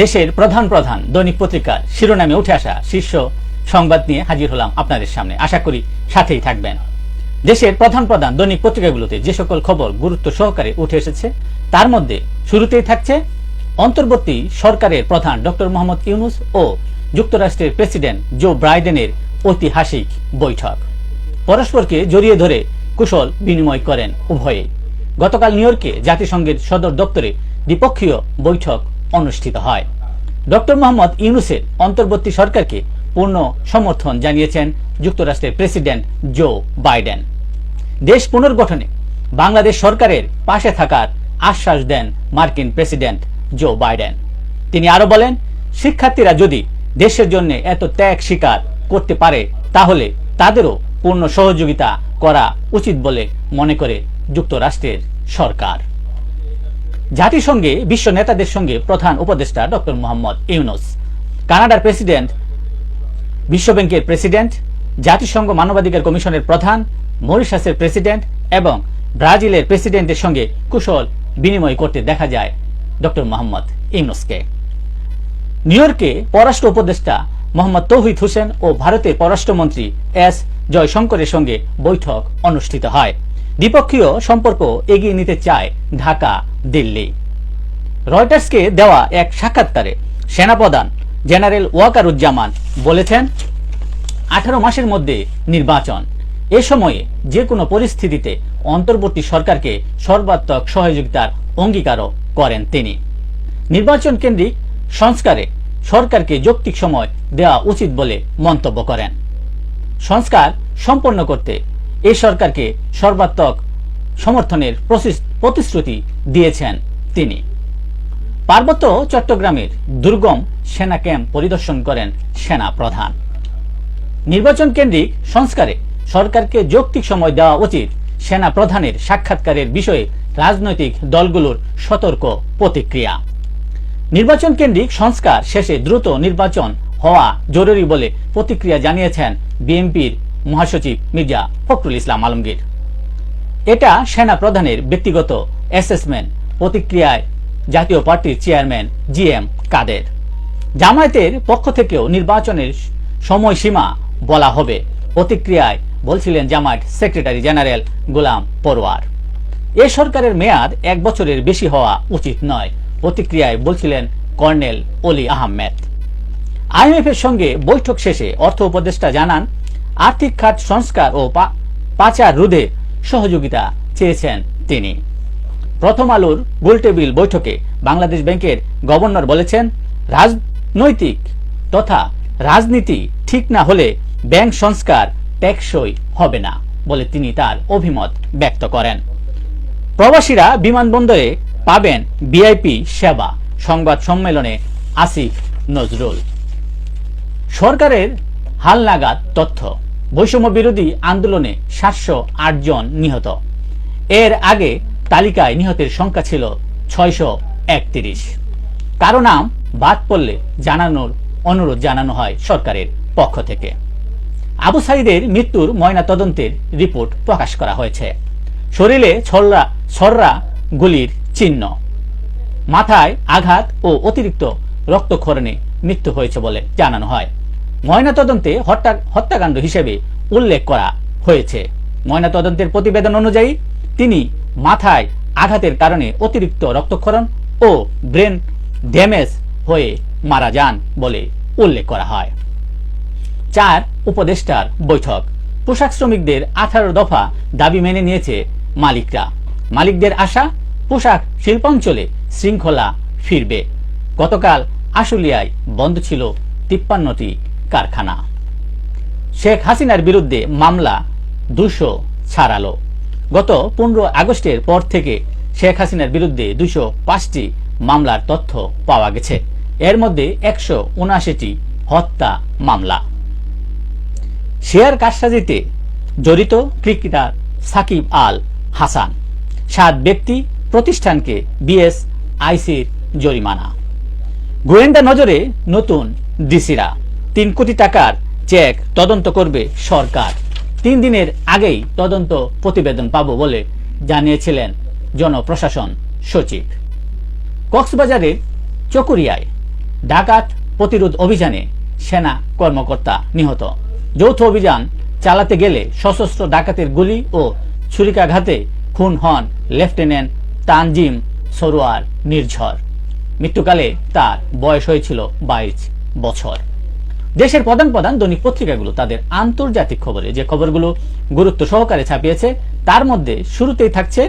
দেশের প্রধান প্রধান দৈনিক পত্রিকার শিরোনামে উঠে আসা শীর্ষ সংবাদ নিয়ে হাজির হলাম আপনাদের সামনে। আশা করি সাথেই থাকবেন। দেশের প্রধান প্রধান দৈনিক পত্রিকাগুলোতে যে সকল খবর গুরুত্ব সহকারে উঠে এসেছে, তার মধ্যে শুরুতেই থাকছে অন্তর্বর্তী সরকারের প্রধান ডক্টর মোহাম্মদ ইউনুস ও যুক্তরাষ্ট্রের প্রেসিডেন্ট জো ব্রাইডেনের ঐতিহাসিক বৈঠক। পরস্পরকে জড়িয়ে ধরে কুশল বিনিময় করেন উভয়ে। গতকাল নিউ ইয়র্কে জাতিসংঘের সদর দপ্তরে দ্বিপক্ষীয় বৈঠক অনুষ্ঠিত হয়। ডক্টর মোহাম্মদ ইউনুসের অন্তর্বর্তী সরকারকে পূর্ণ সমর্থন জানিয়েছেন যুক্তরাষ্ট্রের প্রেসিডেন্ট জো বাইডেন। দেশ পুনর্গঠনে বাংলাদেশ সরকারের পাশে থাকার আশ্বাস দেন মার্কিন প্রেসিডেন্ট জো বাইডেন। তিনি আরও বলেন, শিক্ষার্থীরা যদি দেশের জন্য এত ত্যাগ স্বীকার করতে পারে, তাহলে তাদেরও পূর্ণ সহযোগিতা করা উচিত বলে মনে করে যুক্তরাষ্ট্রের সরকার। জাতিসংঘে, বিশ্ব নেতাদের সঙ্গে প্রধান উপদেষ্টা ডক্টর মোহাম্মদ ইউনুস। কানাডার প্রেসিডেন্ট, বিশ্বব্যাংকের প্রেসিডেন্ট, জাতিসংঘ মানবাধিকার কমিশনের প্রধান, মরিশাসের প্রেসিডেন্ট এবং ব্রাজিলের প্রেসিডেন্টের সঙ্গে কুশল বিনিময় করতে দেখা যায় ডক্টর মোহাম্মদ ইউনুসকে। নিউ ইয়র্কে পররাষ্ট্র উপদেষ্টা মোহাম্মদ তৌহিদ হোসেন ও ভারতের পররাষ্ট্রমন্ত্রী এস জয়শঙ্করের সঙ্গে বৈঠক অনুষ্ঠিত হয়। দ্বিপক্ষীয় সম্পর্ক এগিয়ে নিতে চায় ঢাকা, দিল্লি। রয়টার্সকে দেওয়া এক সাক্ষাৎকারে সেনাপ্রধান জেনারেল ওয়াকারুজ্জামান বলেছেন, আঠারো মাসের মধ্যে নির্বাচন। এ সময়ে যে কোনো পরিস্থিতিতে অন্তর্বর্তী সরকারকে সর্বাত্মক সহযোগিতার অঙ্গীকারও করেন তিনি। নির্বাচন কেন্দ্রিক সংস্কারে সরকারকে যৌক্তিক সময় দেওয়া উচিত বলে মন্তব্য করেন। সংস্কার সম্পন্ন করতে এই সরকারকে সর্বাত্মক সমর্থনের প্রতিশ্রুতি দিয়েছেন তিনি। পার্বত্য চট্টগ্রামের দুর্গম সেনা ক্যাম্প পরিদর্শন করেন সেনা প্রধান। নির্বাচন কেন্দ্রিক সংস্কারে সরকারকে যৌক্তিক সময় দেওয়া উচিত সেনা প্রধানের সাক্ষাৎকারের বিষয়ে রাজনৈতিক দলগুলোর সতর্ক প্রতিক্রিয়া। নির্বাচন কেন্দ্রিক সংস্কার শেষে দ্রুত নির্বাচন হওয়া জরুরি বলে প্রতিক্রিয়া জানিয়েছেন বিএনপির মহাসচিব মির্জা ফখরুল ইসলাম আলমগীর। এটা সেনা প্রধানের ব্যক্তিগত অ্যাসেসমেন্ট প্রতিক্রিয়ায় জাতীয় পার্টির চেয়ারম্যান জি এম কাদের। জামায়াতের পক্ষ থেকেও নির্বাচনের সময়সীমা বলা হবে, প্রতিক্রিয়ায় বলছিলেন জামায়াত সেক্রেটারি জেনারেল গোলাম পরোয়ার। এ সরকারের মেয়াদ এক বছরের বেশি হওয়া উচিত নয়, প্রতিক্রিয়ায় বলছিলেন কর্নেল অলি আহমেদ। আইএমএফ এর সঙ্গে বৈঠক শেষে অর্থ উপদেষ্টা জানান আর্থিক খাত সংস্কার ও পাচার রোধে সহযোগিতা চেয়েছেন তিনি। প্রথম আলোর গোলটেবিল বৈঠকে বাংলাদেশ ব্যাংকের গভর্নর বলেছেন, রাজনৈতিক তথা রাজনীতি ঠিক না হলে ব্যাংক সংস্কার টেকসই হবে না, বলে তিনি তার অভিমত ব্যক্ত করেন। প্রবাসীরা বিমানবন্দরে পাবেন ভিআইপি সেবা, সংবাদ সম্মেলনে আসিফ নজরুল। সরকারের হালনাগাদ তথ্য। বৈষম্য বিরোধী আন্দোলনে সাতশো আট জন নিহত। এর আগে তালিকায় নিহতের সংখ্যা ছিল ছয়শো একত্রিশ। কারও নাম বাদ পড়লে জানানোর অনুরোধ জানানো হয় সরকারের পক্ষ থেকে। আবু সাইদের মৃত্যুর ময়না তদন্তের রিপোর্ট প্রকাশ করা হয়েছে। শরীরে ছররা ছররা গুলির চিহ্ন। মাথায় আঘাত ও অতিরিক্ত রক্তক্ষরণে মৃত্যু হয়েছে বলে জানানো হয়। ময়নাতদন্তে হত্যা হত্যাকাণ্ড হিসেবে উল্লেখ করা হয়েছে। ময়নাতদন্তের প্রতিবেদন অনুযায়ী, তিনি মাথায় আঘাতের কারণে অতিরিক্ত রক্তক্ষরণ ও ব্রেন ড্যামেজ হয়ে মারা যান বলে উল্লেখ করা হয়। চার উপদেষ্টার বৈঠক। পোশাক শ্রমিকদের আঠারো দফা দাবি মেনে নিয়েছে মালিকরা। মালিকদের আশা, পোশাক শিল্পাঞ্চলে শৃঙ্খলা ফিরবে। গতকাল আশুলিয়ায় বন্ধ ছিল তিপ্পান্নটি কারখানা। শেখ হাসিনার বিরুদ্ধে মামলা দুশো ছাড়ালো। গত পনেরো আগস্টের পর থেকে শেখ হাসিনার বিরুদ্ধে দুশো পাঁচটি মামলার তথ্য পাওয়া গেছে। এর মধ্যে একশো উনআশিটি হত্যা মামলা। শেয়ার কারসাজিতে জড়িত ক্রিকেটার সাকিব আল হাসান, সাত ব্যক্তি প্রতিষ্ঠানকে বিএস আইসির জরিমানা। গোয়েন্দা নজরে নতুন ডিসিরা। তিন কোটি টাকার চেক তদন্ত করবে সরকার। তিন দিনের আগেই তদন্ত প্রতিবেদন পাব বলে জানিয়েছিলেন জনপ্রশাসন সচিব। কক্সবাজারের চকুরিয়ায় ডাকাত প্রতিরোধ অভিযানে সেনা কর্মকর্তা নিহত। যৌথ অভিযান চালাতে গেলে সশস্ত্র ডাকাতের গুলি ও ছুরিকাঘাতে খুন হন লেফটেন্যান্ট তানজিম সরোয়ার নির্ঝর। মৃত্যুকালে তার বয়স হয়েছিল বাইশ বছর। দেশের প্রধান প্রধান দৈনিক পত্রিকাগুলো তাদের আন্তর্জাতিক খবরে যে খবরগুলো গুরুত্ব সহকারে ছাপিয়েছে, তার মধ্যে শুরুতেই থাকছে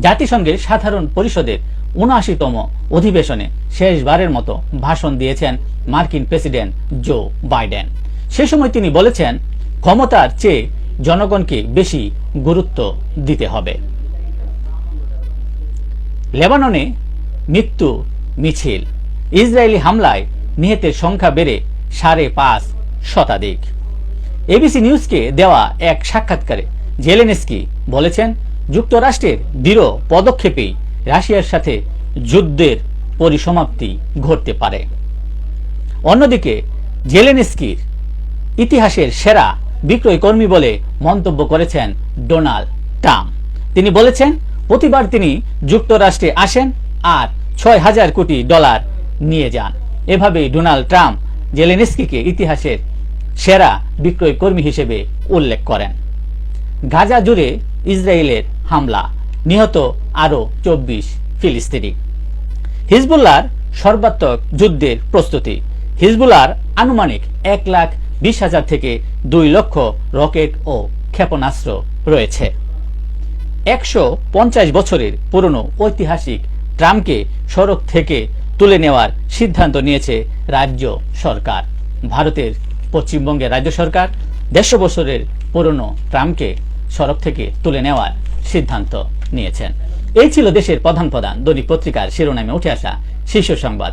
জাতিসংঘের সাধারণ পরিষদের উনআশিতম অধিবেশনে শেষবারের মতো ভাষণ দিয়েছেন মার্কিন প্রেসিডেন্ট জো বাইডেন। সে সময় তিনি বলেছেন, ক্ষমতার চেয়ে জনগণকে বেশি গুরুত্ব দিতে হবে। লেবাননে মৃত্যু মিছিল। ইসরায়েলি হামলায় নিহতের সংখ্যা বেড়ে সাড়ে পাঁচ শতাধিক। এবিসি নিউজকে দেওয়া এক সাক্ষাৎকারে জেলেনেস্কি বলেছেন, যুক্তরাষ্ট্রের দৃঢ় পদক্ষেপেই রাশিয়ার সাথে যুদ্ধের পরিসমাপ্তি ঘটতে পারে। অন্যদিকে, জেলেনেস্কির ইতিহাসের সেরা বিক্রয় কর্মী বলে মন্তব্য করেছেন ডোনাল্ড ট্রাম্প। তিনি বলেছেন, প্রতিবার তিনি যুক্তরাষ্ট্রে আসেন আর ছয় হাজার কোটি ডলার নিয়ে যান। এভাবেই ডোনাল্ড ট্রাম্প জেলেনেস্কিকে ইতিহাসের সেরা বিক্রয় কর্মী হিসেবে উল্লেখ করেন। গাজা জুড়ে ইসরায়েলের হামলা, নিহত আরও চব্বিশ ফিলিস্তিনি। হিজবুল্লাহর সর্বাত্মক যুদ্ধের প্রস্তুতি। হিজবুল্লাহর আনুমানিক এক লাখ বিশ হাজার থেকে দুই লক্ষ রকেট ও ক্ষেপণাস্ত্র রয়েছে। একশো পঞ্চাশ বছরের পুরনো ঐতিহাসিক ট্রামকে সড়ক থেকে তুলে নেওয়ার সিদ্ধান্ত নিয়েছে রাজ্য সরকার। ভারতের পশ্চিমবঙ্গের রাজ্য সরকার দেড়শো বছরের পুরনো ট্রামকে সড়ক থেকে তুলে নেওয়ার সিদ্ধান্ত নিয়েছেন। এই ছিল দেশের প্রধান প্রধান দৈনিক পত্রিকার শিরোনামে উঠে আসা শীর্ষ সংবাদ।